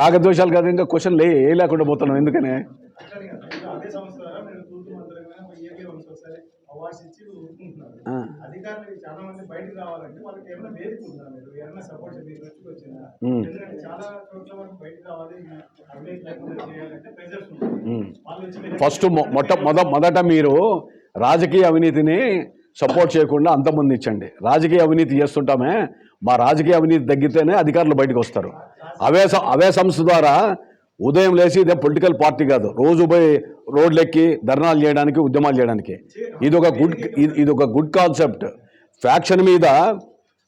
రాగద్వేషాలు కాదు ఇంకా క్వశ్చన్ లే ఏ లేకుండా పోతున్నాం ఎందుకనే? ఫస్ట్ మొట్ట మొద మొదట మీరు రాజకీయ అవినీతిని సపోర్ట్ చేయకుండా అంతమందించండి రాజకీయ అవినీతి చేస్తుంటామే మా రాజకీయ అవినీతి తగ్గితేనే అధికారులు బయటకు వస్తారు. అవే అవే సంస్థ ద్వారా ఉదయం లేచి ఇదే పొలిటికల్ పార్టీ కాదు. రోజు పోయి రోడ్లెక్కి ధర్నాలు చేయడానికి ఉద్యమాలు చేయడానికి. ఇది ఒక గుడ్ ఇది- ఇది ఒక గుడ్ కాన్సెప్ట్. ఫ్యాక్షన్ మీద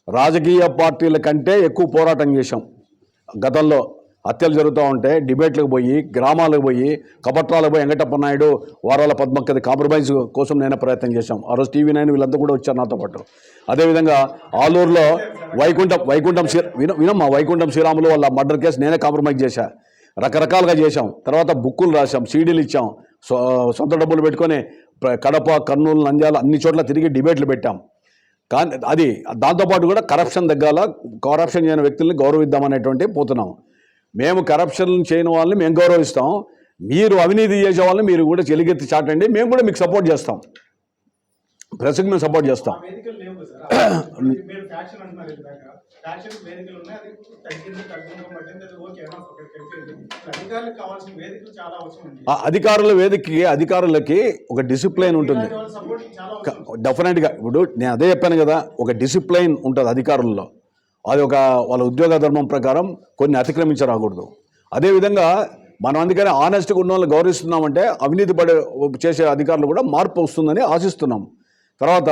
రాజకీయ పార్టీల కంటే ఎక్కువ పోరాటం చేశాం గతంలో. హత్యలు జరుగుతూ ఉంటే డిబేట్లకు పోయి గ్రామాలకు పోయి కపట్రాలకు పోయి వెంకటప్ప నాయుడు వారాల పద్మక్కది కాంప్రమైజ్ కోసం నేను ప్రయత్నం చేశాం. ఆ రోజు టీవీ నైన్ వీళ్ళంతా కూడా వచ్చారు నాతో పాటు. అదేవిధంగా ఆలూరులో వైకుంఠం వైకుంఠం శ్రీ విన వినమ్మా వైకుంఠం శ్రీరాములు వాళ్ళ మర్డర్ కేసు నేనే కాంప్రమైజ్ చేశా. రకరకాలుగా చేశాం. తర్వాత బుక్కులు రాశాం సీడీలు ఇచ్చాం సొ సొంత డబ్బులు పెట్టుకొని కడప కర్నూలు నంద్యాల అన్ని చోట్ల తిరిగి డిబేట్లు పెట్టాం. కానీ అది దాంతోపాటు కూడా కరప్షన్ తగ్గాల కరప్షన్ చేయని వ్యక్తుల్ని గౌరవిద్దామనేటువంటి పోతున్నాం. మేము కరప్షన్ చేయని వాళ్ళని మేము గౌరవిస్తాం. మీరు అవినీతి చేసే వాళ్ళని మీరు కూడా చెలిగెత్తి చాటండి. మేము కూడా మీకు సపోర్ట్ చేస్తాం. ప్రెస్కి మేము సపోర్ట్ చేస్తాం. అధికారుల వేదికకి అధికారులకి ఒక డిసిప్లైన్ ఉంటుంది. డెఫినెట్గా ఇప్పుడు నేను అదే చెప్పాను కదా ఒక డిసిప్లైన్ ఉంటుంది అధికారుల్లో. అది ఒక వాళ్ళ ఉద్యోగ ధర్మం ప్రకారం కొన్ని అతిక్రమించరాకూడదు. అదేవిధంగా మనం అందుకని ఆనెస్ట్గా ఉన్న వాళ్ళని గౌరవిస్తున్నామంటే అవినీతి పడే చేసే అధికారులు కూడా మార్పు వస్తుందని ఆశిస్తున్నాం. తర్వాత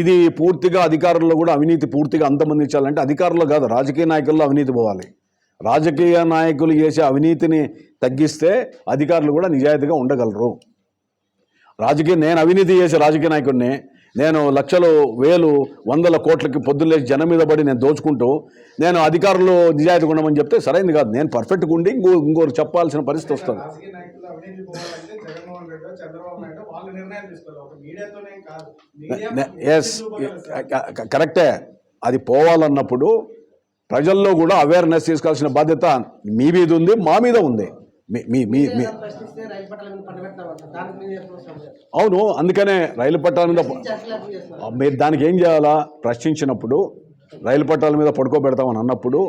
ఇది పూర్తిగా అధికారుల్లో కూడా అవినీతి పూర్తిగా అంతమందించాలంటే అధికారుల్లో కాదు రాజకీయ నాయకుల్లో అవినీతి పోవాలి. రాజకీయ నాయకులు చేసే అవినీతిని తగ్గిస్తే అధికారులు కూడా నిజాయితీగా ఉండగలరు. రాజకీయ నేను అవినీతి చేసే రాజకీయ నాయకుడిని నేను లక్షలు వేలు వందల కోట్లకి పొద్దున్నేసి జనం మీద పడి నేను దోచుకుంటూ నేను అధికారులు నిజాయితీ ఉండమని చెప్తే సరైనది కాదు. నేను పర్ఫెక్ట్గా ఉండి ఇంకో ఇంకోరు చెప్పాల్సిన పరిస్థితి వస్తుంది. ఎస్ కరెక్టే. అది పోవాలన్నప్పుడు ప్రజల్లో కూడా అవేర్నెస్ తీసుకోవాల్సిన బాధ్యత మీ మీద ఉంది మా మీద ఉంది. అవును అందుకనే రైలు పట్టాల మీద? మీరు దానికి ఏం చేయాలా? ప్రశ్నించినప్పుడు రైలు పట్టాల మీద పడుకోబెడతామని అన్నప్పుడు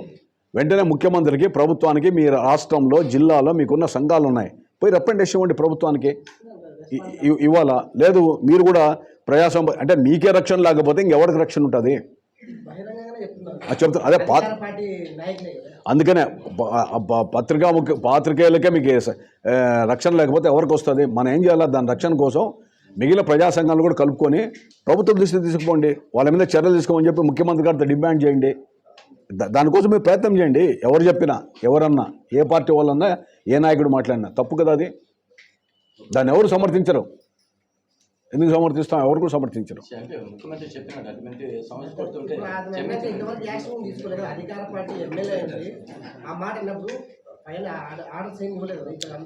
వెంటనే ముఖ్యమంత్రికి ప్రభుత్వానికి మీ రాష్ట్రంలో జిల్లాలో మీకున్న సంఘాలు ఉన్నాయి. పోయి రిప్రజెంటేషన్ ఇవ్వండి ప్రభుత్వానికి. ఇవ్వాలా. లేదు మీరు కూడా ప్రయాసం అంటే మీకే రక్షణ లేకపోతే ఇంకెవరికి రక్షణ ఉంటుంది? చెప్తున్నారు. అది అందుకనే పత్రికా ముఖ్య పాత్రికేయులకే మీకు రక్షణ లేకపోతే ఎవరికి వస్తుంది? మనం ఏం చేయాలి? దాని రక్షణ కోసం మిగిలిన ప్రజా సంఘాలు కూడా కలుపుకొని ప్రభుత్వం దృష్టికి తీసుకుపోండి. వాళ్ళ మీద చర్యలు తీసుకోమని చెప్పి ముఖ్యమంత్రి గారితో డిమాండ్ చేయండి. దానికోసం మీరు ప్రయత్నం చేయండి. ఎవరు చెప్పినా ఎవరన్నా ఏ పార్టీ వాళ్ళన్నా ఏ నాయకుడు మాట్లాడినా. తప్పు కదా అది? దాన్ని ఎవరు సమర్థించరు? ఎందుకు సమర్థిస్తాం? ఎవరు కూడా సమర్థించరు.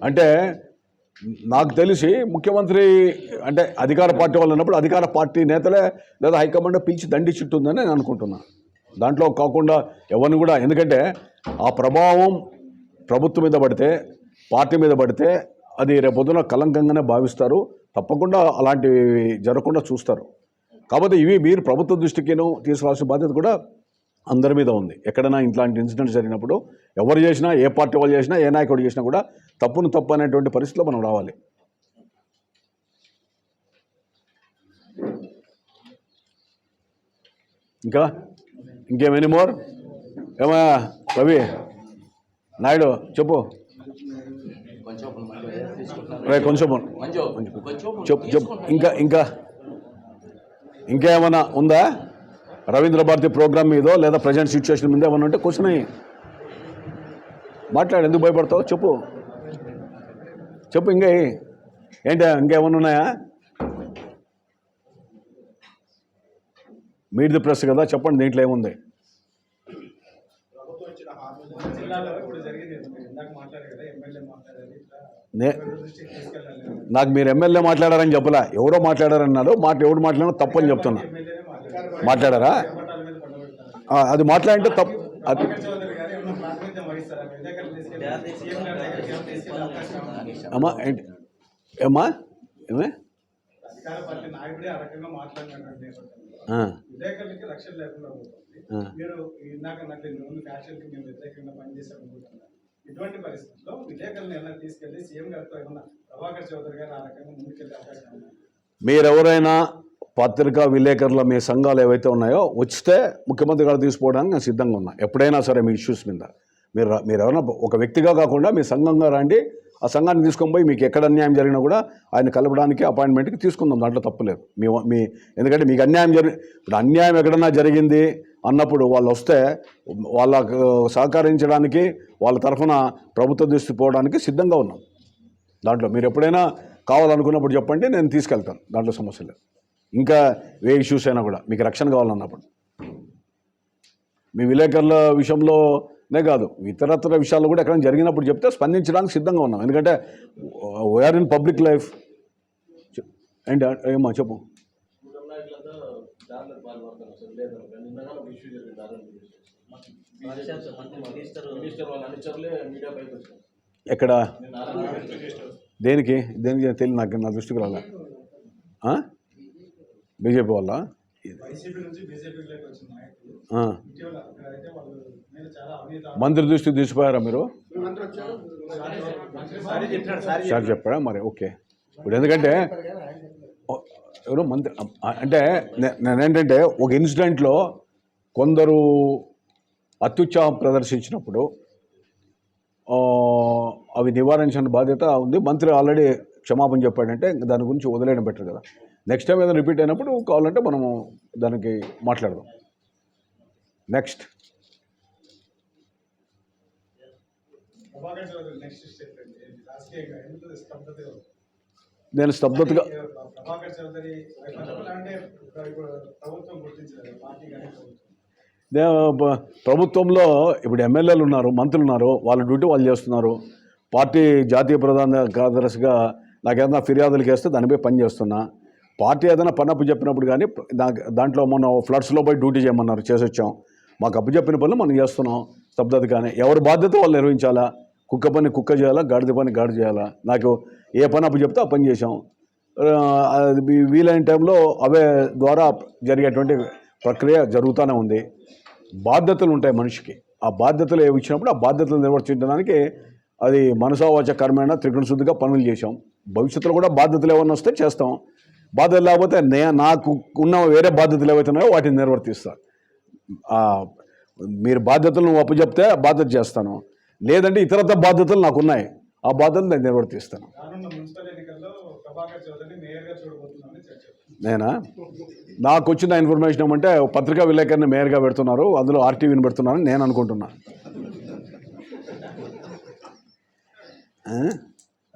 అంటే నాకు తెలిసి ముఖ్యమంత్రి అంటే అధికార పార్టీ వాళ్ళు ఉన్నప్పుడు అధికార పార్టీ నేతలే లేదా హైకమాండ్ పిలిచి దండించుంటుందని నేను అనుకుంటున్నా. దాంట్లో కాకుండా ఎవరిని కూడా ఎందుకంటే ఆ ప్రభావం ప్రభుత్వం మీద పడితే పార్టీ మీద పడితే అది రేపొద్దున కలంకంగానే భావిస్తారు. తప్పకుండా అలాంటివి జరగకుండా చూస్తారు. కాబట్టి ఇవి మీరు ప్రభుత్వ దృష్టికిను తీసుకురావాల్సిన బాధ్యత కూడా అందరి మీద ఉంది. ఎక్కడైనా ఇట్లాంటి ఇన్సిడెంట్స్ జరిగినప్పుడు ఎవరు చేసినా ఏ పార్టీ వాళ్ళు చేసినా ఏ నాయకుడు చేసినా కూడా తప్పును తప్పు అనేటువంటి పరిస్థితిలో మనం రావాలి. ఇంకా? ఇంకేమెనీ మోర్? ఏమా రవి? నాయుడు చెప్పు. రే కొంచెం. చెప్పు చెప్పు ఇంకా ఇంకా ఇంకా ఏమైనా ఉందా? రవీంద్ర భారతి ప్రోగ్రామ్ మీదో లేదా ప్రజెంట్ సిచ్యువేషన్ మీద ఏమైనా ఉంటే క్వశ్చన్ అయ్యి. మాట్లాడు ఎందుకు భయపడతావు? చెప్పు. చెప్పు ఇంకా. ఏంటి ఇంకేమైనా ఉన్నాయా? మీది ప్రెస్ కదా చెప్పండి దీంట్లో ఏముంది? నే నాకు మీరు ఎమ్మెల్యే మాట్లాడారని చెప్పలా. ఎవరో మాట్లాడారన్నారు మాట ఎవరు మాట్లాడినా తప్పని చెప్తున్నా. మాట్లాడారు? అది మాట్లాడంటే తప్పు? అమ్మా ఏంటి? ఏమ్మా? ఏమే? రక్షణ లేకుండా. మీరు ఇందాక ఇటువంటి పరిస్థితుల్లో విలేకరులను ఎలా తీసుకెళ్ళి సీఎం గారితో ఏమన్నా ప్రభాకర్ చౌదరి గారు ఆ రకంగా ముందుకెళ్ళే అవకాశం మీరెవరైనా పత్రికా విలేకరుల మీ సంఘాలు ఏవైతే ఉన్నాయో వచ్చితే ముఖ్యమంత్రి గారు తీసుకోవడానికి నేను సిద్ధంగా ఉన్నా. ఎప్పుడైనా సరే మీ ఇష్యూస్ మీద. మీరు మీరు ఎవరైనా ఒక వ్యక్తిగా కాకుండా మీ సంఘంగా రండి. ఆ సంఘాన్ని తీసుకొని పోయి మీకు ఎక్కడ అన్యాయం జరిగినా కూడా ఆయన కలపడానికి అపాయింట్మెంట్కి తీసుకుందాం. దాంట్లో తప్పులేదు మీ మీ ఎందుకంటే మీకు అన్యాయం జరి ఇప్పుడు అన్యాయం ఎక్కడన్నా జరిగింది అన్నప్పుడు వాళ్ళు వస్తే వాళ్ళకు సహకరించడానికి వాళ్ళ తరఫున ప్రభుత్వ దృష్టి పోవడానికి సిద్ధంగా ఉన్నాం. దాంట్లో మీరు ఎప్పుడైనా కావాలనుకున్నప్పుడు చెప్పండి నేను తీసుకెళ్తాను. దాంట్లో సమస్య లేదు. ఇంకా ఏ ఇష్యూస్ అయినా కూడా మీకు రక్షణ కావాలన్నప్పుడు. మీ విలేకరుల విషయంలోనే కాదు ఇతరత్ర విషయాల్లో కూడా ఎక్కడైనా జరిగినప్పుడు చెప్తే స్పందించడానికి సిద్ధంగా ఉన్నాం. ఎందుకంటే వీఆర్ ఇన్ పబ్లిక్ లైఫ్ ఏంటి ఏమో చెప్పు. ఎక్కడ? దేనికి? దేనికి తెలియదు నాకు నా దృష్టికి రాలే. బీజేపీ అవినీతి మంత్రి దృష్టికి తీసిపోయారా మీరు? సారీ చెప్పాడా? మరి ఓకే. ఇప్పుడు ఎందుకంటే ఎవరు మంత్రి అంటే నేనేంటంటే ఒక ఇన్సిడెంట్లో కొందరు అత్యుత్సాహం ప్రదర్శించినప్పుడు అవి నివారించిన బాధ్యత ఉంది. మంత్రి ఆల్రెడీ క్షమాపణ చెప్పాడంటే దాని గురించి వదిలేయడం బెటర్ కదా. నెక్స్ట్ టైం ఏదైనా రిపీట్ అయినప్పుడు కావాలంటే మనము దానికి మాట్లాడదాం. నెక్స్ట్. నేను స్తబ్దతగా ప్రభాకర్ చౌదరి ప్రభుత్వం. ప్రభుత్వంలో ఇప్పుడు ఎమ్మెల్యేలు ఉన్నారు మంత్రులు ఉన్నారు వాళ్ళ డ్యూటీ వాళ్ళు చేస్తున్నారు. పార్టీ జాతీయ ప్రధాన కార్యదర్శిగా నాకేదైనా ఫిర్యాదులు చేస్తే దానిపై పని చేస్తున్నా. పార్టీ ఏదైనా పని అప్పు చెప్పినప్పుడు కానీ దాంట్లో మొన్న ఫ్లడ్స్లో పోయి డ్యూటీ చేయమన్నారు చేసొచ్చాం. మాకు అప్పు చెప్పిన పనులు మనం చేస్తున్నాం స్తబ్దత కానీ. ఎవరి బాధ్యత వాళ్ళు నిర్వహించాలా? కుక్క పని కుక్క చేయాలా? గాడిద పని గాడి చేయాలా? నాకు ఏ పని అప్పు చెప్తే ఆ పని చేసాం అది వీలైన టైంలో అవే ద్వారా జరిగేటువంటి ప్రక్రియ జరుగుతూనే ఉంది. బాధ్యతలు ఉంటాయి మనిషికి. ఆ బాధ్యతలు ఏవి ఇచ్చినప్పుడు ఆ బాధ్యతలు నిర్వర్తించడానికి అది మనసావాచ కర్మైన త్రిగుణ శుద్ధిగా పనులు చేసాం భవిష్యత్తులో కూడా బాధ్యతలు ఏమైనా వస్తే చేస్తాం. బాధ్యత లేకపోతే నే నాకు ఉన్న వేరే బాధ్యతలు ఏవైతే ఉన్నాయో వాటిని నిర్వర్తిస్తాను మీరు బాధ్యతలను అప్పచెప్తే బాధ్యత చేస్తాను. లేదంటే ఇతరత బాధ్యతలు నాకు ఉన్నాయి ఆ బాధ్యతలు నేను నిర్వర్తిస్తాను. నేనా? నాకు వచ్చిన ఇన్ఫర్మేషన్ ఏమంటే పత్రికా విలేకరిని మేయర్గా పెడుతున్నారు అందులో ఆర్టీవీని పెడుతున్నారని నేను అనుకుంటున్నా.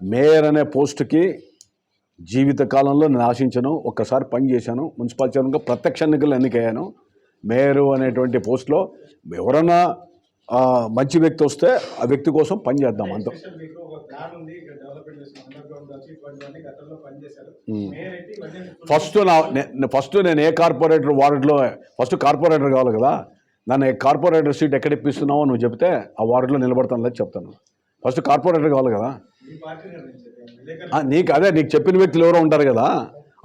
మేయర్ అనే పోస్టుకి జీవిత కాలంలో నేను ఆశించను ఒక్కసారి పని చేశాను మున్సిపల్ చైర్మన్గా ప్రత్యక్ష ఎన్నికలు ఎన్నికయ్యాను. మేయరు అనేటువంటి పోస్ట్లో ఎవరన్నా మంచి వ్యక్తి వస్తే ఆ వ్యక్తి కోసం పని చేద్దాం అంత. ఫస్ట్ నా ఫస్ట్ నేను ఏ కార్పొరేటర్ వార్డులో ఫస్ట్ కార్పొరేటర్ కావాలి కదా నన్ను ఏ కార్పొరేటర్ సీట్ ఎక్కడ ఇప్పిస్తున్నావో నువ్వు చెప్తే ఆ వార్డులో నిలబడతాను లేదు చెప్తాను. ఫస్ట్ కార్పొరేటర్ కావాలి కదా. నీకు అదే నీకు చెప్పిన వ్యక్తులు ఎవరో ఉంటారు కదా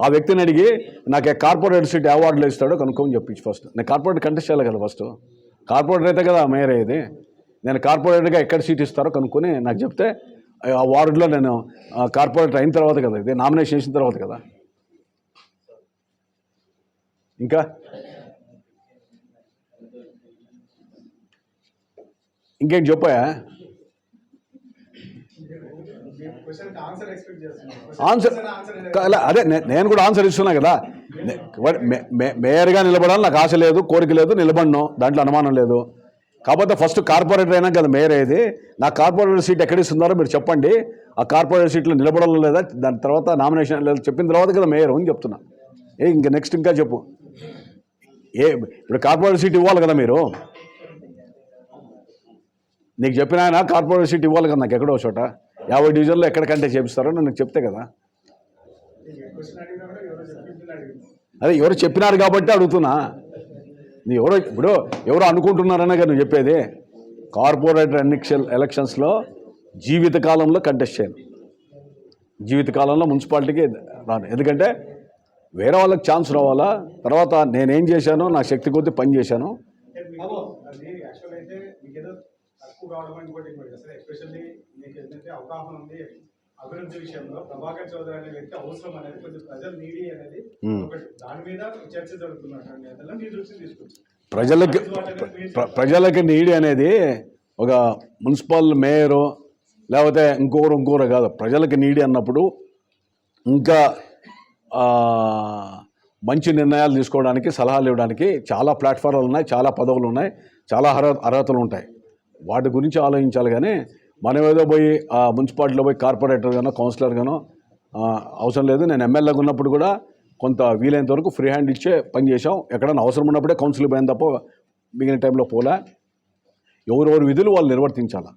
ఆ వ్యక్తిని అడిగి నాకు ఏ కార్పొరేటర్ సీట్ ఏ వార్డులో ఇస్తాడో కనుక్కొని చెప్పించు ఫస్ట్. నేను కార్పొరేట్ కంటెస్ట్ చేయాలి కదా ఫస్ట్. కార్పొరేటర్ అయితే కదా మేయర్ అయ్యేది. నేను కార్పొరేటర్గా ఎక్కడ సీట్ ఇస్తారో కనుక్కొని నాకు చెప్తే ఆ వార్డులో నేను కార్పొరేటర్ అయిన తర్వాత కదా ఇది నామినేషన్ చేసిన తర్వాత కదా. ఇంకా? ఇంకేం చెప్పాయా? ఆన్సర్ అదే నేను కూడా ఆన్సర్ ఇస్తున్నా కదా. మేయర్గా నిలబడాలి నాకు ఆశ లేదు కోరిక లేదు నిలబడను. దాంట్లో అనుమానం లేదు. కాకపోతే ఫస్ట్ కార్పొరేటర్ అయినా కదా మేయర్ అయ్యేది. నా కార్పొరేటర్ సీట్ ఎక్కడ ఇస్తున్నారో మీరు చెప్పండి. ఆ కార్పొరేటర్ సీట్లో నిలబడాలి లేదా? దాని తర్వాత నామినేషన్ లేదా. చెప్పిన తర్వాత కదా మేయర్ అని చెప్తున్నా. ఏ ఇంకా నెక్స్ట్ ఇంకా చెప్పు. ఏ ఇప్పుడు కార్పొరేటర్ సీట్ ఇవ్వాలి కదా మీరు? నీకు చెప్పిన ఆయన కార్పొరేటర్ సీట్ ఇవ్వాలి కదా నాకు ఎక్కడో చోట. యాభై డివిజన్లో ఎక్కడికంటే చేపిస్తారో నాకు చెప్తే కదా. ఎవరో అదే ఎవరు చెప్పినారు కాబట్టి అడుగుతున్నా. నీ ఎవరో ఇప్పుడు ఎవరో అనుకుంటున్నారనే కదా నువ్వు చెప్పేది. కార్పొరేటర్ ఎన్నిక్షన్ ఎలక్షన్స్లో జీవితకాలంలో కంటెస్ట్ చేయను జీవితకాలంలో మున్సిపాలిటీకి రాను. ఎందుకంటే వేరే వాళ్ళకి ఛాన్స్ రావాలా? తర్వాత నేనేం చేశానో నా శక్తి కొద్దీ పని చేశాను అంటే మీకు అది యాక్చువల్ అయితే మీకు ఏదో తక్కువ కావడం ఇంకోటి ఇంకోటి సార్ ఎస్పెషల్లీ మీకు ఏంటంటే అవగాహన ఉంది. అభివృద్ధి విషయంలో ప్రభాకర్ చౌదరి అనే వ్యక్తి అవసరం అనేది కొంచెం ప్రజలు నీడి అనేది. ఒకటి. దాని మీద చర్చ జరుగుతున్నట్టు నేతల్లో మీ దృష్టికి తీసుకొచ్చి ప్రజలకి ప్ర- ప్రజలకి నీడి అనేది ఒక మున్సిపల్ మేయరు లేకపోతే ఇంకొకరు ఇంకొకరు కాదు. ప్రజలకి నీడి అన్నప్పుడు ఇంకా మంచి నిర్ణయాలు తీసుకోవడానికి సలహాలు ఇవ్వడానికి చాలా ప్లాట్ఫారాలు ఉన్నాయి చాలా పదవులు ఉన్నాయి చాలా అర్హ అర్హతలు ఉంటాయి. వాటి గురించి ఆలోచించాలి కానీ మనం ఏదో పోయి ఆ మున్సిపాలిటీలో పోయి కార్పొరేటర్ గానో కౌన్సిలర్ గానో అవసరం లేదు. నేను ఎమ్మెల్యేగా ఉన్నప్పుడు కూడా కొంత వీలైనంత వరకు ఫ్రీ హ్యాండ్ ఇచ్చే పని చేసాం ఎక్కడైనా అవసరం ఉన్నప్పుడే కౌన్సిల్ పోయిన తప్ప మిగిలిన టైంలో పోలే. ఎవరెవరు విధులు వాళ్ళు నిర్వర్తించాలా?